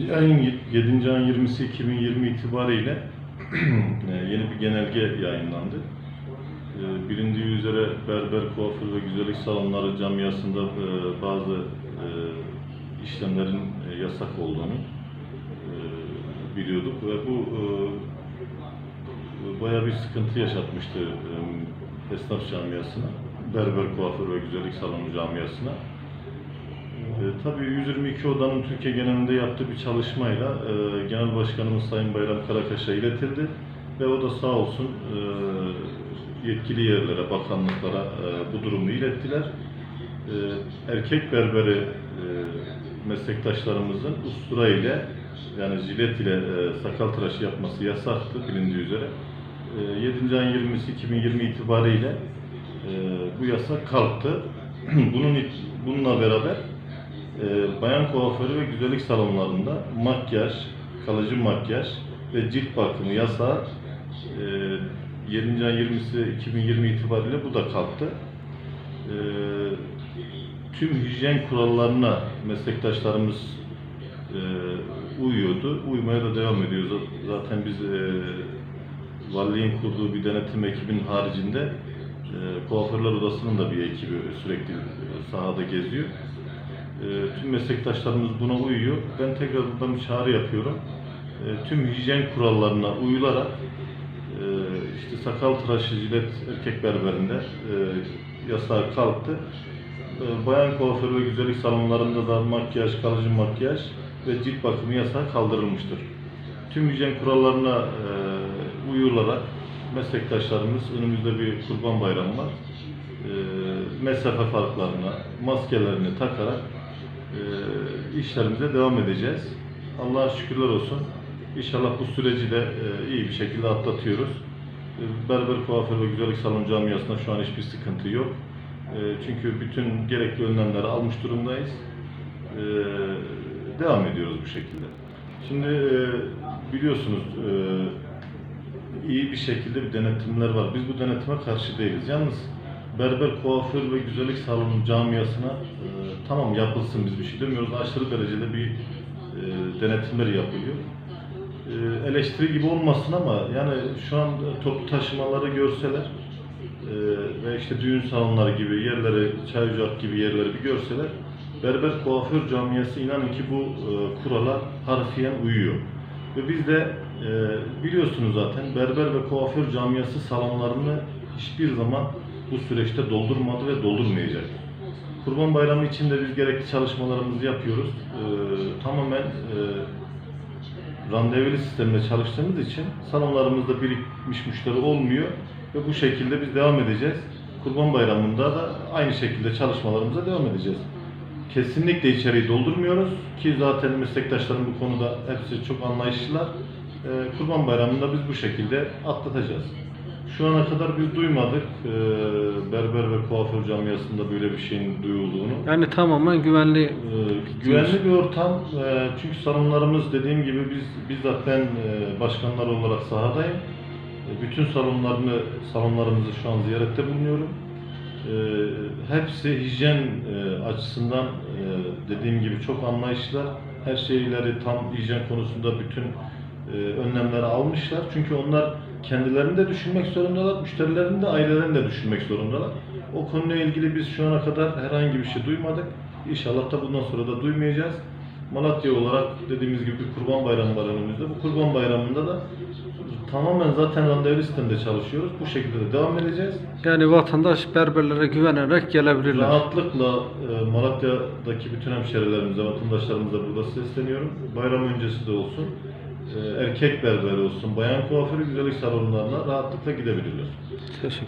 7. ayın 20'si 2020 itibariyle e, yeni bir genelge yayınlandı. E, Bilindiği üzere berber, kuaför ve güzellik salonları camiasında e, bazı işlemlerin yasak olduğunu biliyorduk ve bu bayağı bir sıkıntı yaşatmıştı esnaf camiasına, berber, kuaför ve güzellik salonu camiasına. E, tabii 122 odanın Türkiye genelinde yaptığı bir çalışmayla e, Genel Başkanımız Sayın Bayram Karakaş'a iletildi ve o da sağ olsun e, yetkili yerlere, bakanlıklara e, bu durumu ilettiler. E, erkek berberi e, meslektaşlarımızın ustura ile yani jilet ile e, sakal tıraşı yapması yasaktı bilindiği üzere. E, 7. ayın 20'si 2020 itibariyle e, bu yasak kalktı. Bunun bununla beraber e, bayan kuaförü ve güzellik salonlarında makyaj, kalıcı makyaj ve cilt bakımı yasağı e, 7. ayın 20'si 2020 itibariyle bu da kalktı. E, tüm hijyen kurallarına meslektaşlarımız e, uyuyordu. Uymaya da devam ediyor. Zaten biz e, valiliğin kurduğu bir denetim ekibinin haricinde e, kuaförler odasının da bir ekibi sürekli sahada geziyor. E, tüm meslektaşlarımız buna uyuyor. Ben tekrar buradan bir çağrı yapıyorum. E, tüm hijyen kurallarına uyularak e, işte sakal tıraşı jilet erkek berberinde e, yasağı kalktı. E, bayan kuaför ve güzellik salonlarında da makyaj, kalıcı makyaj ve cilt bakımı yasağı kaldırılmıştır. Tüm hijyen kurallarına e, uyularak meslektaşlarımız önümüzde bir kurban bayramı var. E, mesafe farklarına, maskelerini takarak e, işlerimize devam edeceğiz. Allah'a şükürler olsun. İnşallah bu süreci de e, iyi bir şekilde atlatıyoruz. E, Berber kuaför ve güzellik salon camiasında şu an hiçbir sıkıntı yok. E, çünkü bütün gerekli önlemleri almış durumdayız. Devam ediyoruz bu şekilde. Şimdi e, biliyorsunuz e, iyi bir şekilde bir denetimler var. Biz bu denetime karşı değiliz. Yalnız berber, kuaför ve güzellik salonu camiasına e, tamam yapılsın biz bir şey demiyoruz. Aşırı derecede bir e, denetimler yapılıyor. E, eleştiri gibi olmasın ama yani şu an toplu taşımaları görseler e, ve işte düğün salonları gibi yerleri, çay ocak gibi yerleri bir görseler berber kuaför camiası inanın ki bu e, kurala harfiyen uyuyor. Ve biz de e, biliyorsunuz zaten berber ve kuaför camiası salonlarını hiçbir zaman bu süreçte doldurmadı ve doldurmayacak. Kurban Bayramı için de biz gerekli çalışmalarımızı yapıyoruz. E, tamamen e, randevulu sisteminde çalıştığımız için salonlarımızda birikmiş müşteri olmuyor ve bu şekilde biz devam edeceğiz. Kurban Bayramı'nda da aynı şekilde çalışmalarımıza devam edeceğiz. Kesinlikle içeriği doldurmuyoruz ki zaten meslektaşlarım bu konuda hepsi çok anlayışlılar. Ee, Kurban Bayramı'nda biz bu şekilde atlatacağız. Şu ana kadar biz duymadık ee, berber ve kuaför camiasında böyle bir şeyin duyulduğunu. Yani tamamen güvenli Ee, güvenli bir ortam. Ee, çünkü salonlarımız dediğim gibi biz bizzat ben e, başkanlar olarak sahadayım. E, bütün salonlarını salonlarımızı şu an ziyarette bulunuyorum. E, hepsi hijyen e, açısından e, dediğim gibi çok anlayışlılar. Her şeyleri tam hijyen konusunda bütün önlemleri almışlar. Çünkü onlar kendilerini de düşünmek zorundalar, müşterilerini de ailelerini de düşünmek zorundalar. O konuyla ilgili biz şu ana kadar herhangi bir şey duymadık. İnşallah da bundan sonra da duymayacağız. Malatya olarak dediğimiz gibi bir kurban bayramı var önümüzde. Bu kurban bayramında da tamamen zaten randevu sisteminde çalışıyoruz. Bu şekilde de devam edeceğiz. yani vatandaş berberlere güvenerek gelebilirler. Rahatlıkla e, Malatya'daki bütün hemşerilerimize, vatandaşlarımıza burada sesleniyorum. Bayram öncesi de olsun. E, erkek berberi olsun, bayan kuaförü güzellik salonlarına rahatlıkla gidebilirler. Teşekkür